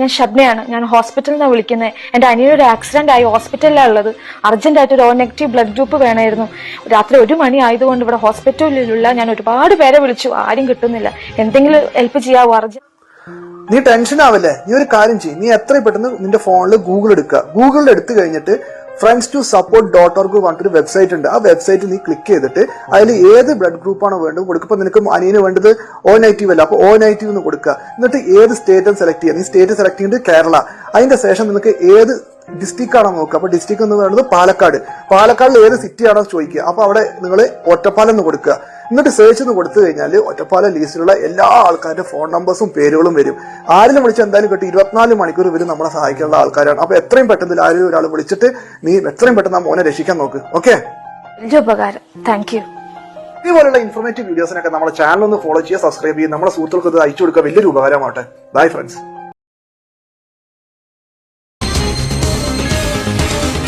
ഞാൻ ഷബ്നയാണ്. ഞാൻ ഹോസ്പിറ്റലിൽ നിന്നാണ് വിളിക്കുന്നത് എന്റെ ഒരു ആക്സിഡന്റ് ആയി ഹോസ്പിറ്റലിലാണ് ഉള്ളത്. അർജന്റായിട്ട് ഒരു ഓ നെഗറ്റീവ് ബ്ലഡ് ഗ്രൂപ്പ് വേണമായിരുന്നു രാത്രി ഒരു മണി ആയതുകൊണ്ട് ഇവിടെ ഹോസ്പിറ്റലിലുള്ള ഞാൻ ഒരുപാട് പേരെ വിളിച്ചു. ആരും കിട്ടുന്നില്ല. എന്തെങ്കിലും ഹെൽപ്പ് ചെയ്യാവോ? അർജന്റ് നീ ടെൻഷൻ ആവല്ലേ? നീ ഒരു കാര്യം ചെയ്യും. നീ എത്ര പെട്ടെന്ന് നിന്റെ ഫോണിൽ ഗൂഗിൾ എടുക്കുക ഗൂഗിളിൽ എടുത്തു കഴിഞ്ഞിട്ട് friends to support dot org പറഞ്ഞിട്ടൊരു വെബ്സൈറ്റ് ഉണ്ട്. ആ വെബ്സൈറ്റ് നീ ക്ലിക്ക് ചെയ്തിട്ട് അതിൽ ഏത് ബ്ലഡ് ഗ്രൂപ്പാണ് വേണ്ടത് കൊടുക്കുക. ഇപ്പൊ നിനക്ക് അനിയന് വേണ്ടത് ഓ നെഗറ്റീവ് അല്ല? അപ്പൊ ഓ നെഗറ്റീവ് എന്ന് കൊടുക്കുക. എന്നിട്ട് ഏത് സ്റ്റേറ്റ് സെലക്ട് ചെയ്യുക? നീ സ്റ്റേറ്റ് സെലക്ട് ചെയ്യുന്നത് കേരള. അതിന്റെ ശേഷം നിനക്ക് ഏത് ഡിസ്ട്രിക്ട് ആണോ നോക്കുക. അപ്പൊ ഡിസ്ട്രിക്ട് എന്ന് പറയുന്നത് പാലക്കാട്. പാലക്കാടിൽ ഏത് സിറ്റി ആണോ ചോദിക്കുക. അപ്പൊ അവിടെ നിങ്ങൾ ഒറ്റപ്പാലം എന്ന് കൊടുക്കുക. എന്നിട്ട് സെർച്ച് എന്ന് കൊടുത്തു കഴിഞ്ഞാൽ ഒറ്റപ്പാലം ലിസ്റ്റിലുള്ള എല്ലാ ആൾക്കാരുടെ ഫോൺ നമ്പേഴ്സും പേരുകളും വരും. ആരെങ്കിലും വിളിച്ച് എന്തായാലും കിട്ടും. ഇരുപത്തിനാല് മണിക്കൂർ ഇവർ നമ്മളെ സഹായിക്കാനുള്ള ആൾക്കാരാണ്. അപ്പൊ എത്രയും പെട്ടെന്ന് ആരും ഒരാൾ വിളിച്ചിട്ട് നീ എത്രയും പെട്ടെന്ന് ആ മോനെ രക്ഷിക്കാൻ നോക്ക്. ഓക്കെ ഉപകാരം താങ്ക് യു ഇതുപോലുള്ള ഇൻഫോർമേറ്റീവ് വീഡിയോസിനൊക്കെ നമ്മുടെ ചാനൽ ഒന്ന് ഫോളോ ചെയ്യുക സബ്സ്ക്രൈബ് ചെയ്യുക. നമ്മുടെ സുഹൃത്തുക്കൾക്ക് ഇത് അയച്ചു കൊടുക്കുക. വലിയൊരു ഉപകാരമാവട്ടെ. Bye friends